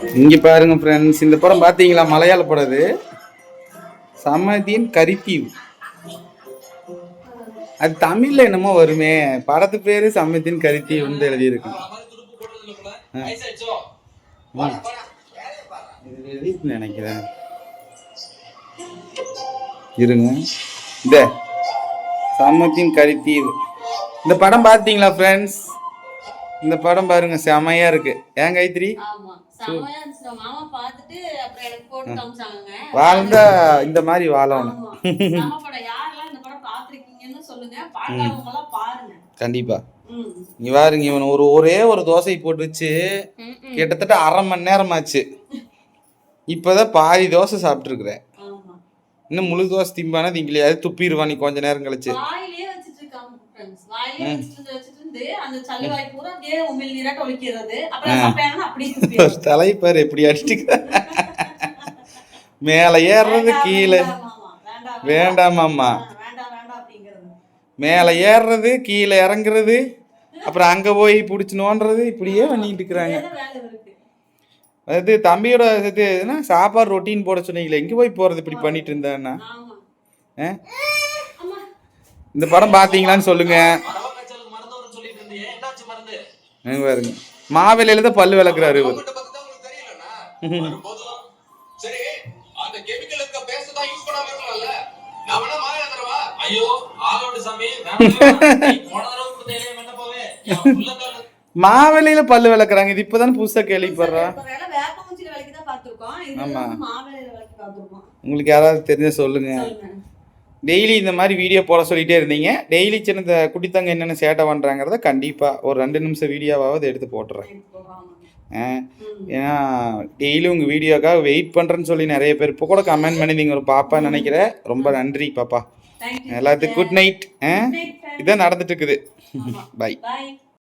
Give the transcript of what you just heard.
இங்க பாருங்க ஃப்ரெண்ட்ஸ் இந்த படம் பாத்தீங்களா? மலையாள படம் சமதியின் கரித்தீவு. அது தமிழ்ல என்னமோ வருமே. படத்து பேரு சமதியின் கரித்தீவுன்னு எழுதியிருக்கு. இது நினைக்கிறேன். இருங்க. இந்த சமத்தின் கரித்தீவு. இந்த படம் பார்த்தீங்களா ஃப்ரெண்ட்ஸ் இந்த படம் பாருங்க செமையா இருக்கு. ஏன் கைத்திரி வாழ்ந்தா இந்த மாதிரி வாழணும். கண்டிப்பா. இங்க பாருங்க இவன் ஒரு ஒரே ஒரு தோசை போட்டு வச்சு. கிட்டத்தட்ட அரை மணி நேரம் ஆச்சு இப்போதான் பாதி தோசை சாப்பிட்ருக்குறேன் ஆமா. இன்னும் முழு தோசை திம்பானா திங்கலையாது துப்பிடுவான் நீ கொஞ்ச நேரம் கழிச்சு. தலைப்பார் எப்படி அடிச்சுக்க. மேலே ஏறுறது கீழே. வேண்டாம் மாமா, வேண்டாம், வேண்டாமாம்மா மேலே ஏறுறது கீழே இறங்குறது அப்புறம் அங்கே போய் பிடிச்சி நோண்டுறது இப்படியே பண்ணிட்டு இருக்கிறாங்க. அது தம்பியோட இது என்ன? சாப்பாடு ரொட்டீன் போட சொன்னீங்களே எங்கே போய் போகிறது இப்படி பண்ணிட்டு இருந்தேன்னா? ஆமா. ஆ? இந்த படம் பார்த்தீங்களான்னு சொல்லுங்க. பாருங்க. மாவேலையில தான் பல்லு விளக்குறாரு இவர். மாவேலையில பல்லு விளக்குறாங்க. இது இப்பதானே புதுசா கேள்விப்படுறேன். இது ஆமா. உங்களுக்கு யாராவது தெரிஞ்ச சொல்லுங்க. டெய்லி இந்த மாதிரி வீடியோ போட சொல்லிட்டே இருந்தீங்க டெய்லி சின்ன இந்த குட்டித்தங்க என்னென்ன சேட்டை பண்றாங்கிறத கண்டிப்பா ஒரு ரெண்டு நிமிஷம் வீடியோவாவது எடுத்து போட்டுறேன். ஏன்னா டெய்லி உங்க வீடியோக்காக வெயிட் பண்றேன்னு சொல்லி நிறைய பேர் இப்போ கூட கமெண்ட் பண்ணி நீங்க ஒரு பாப்பா நினைக்கிறேன் ரொம்ப நன்றி பாப்பா. எல்லாத்துக்கும் குட் நைட். இதான் நடந்துட்டு இருக்குது. பை.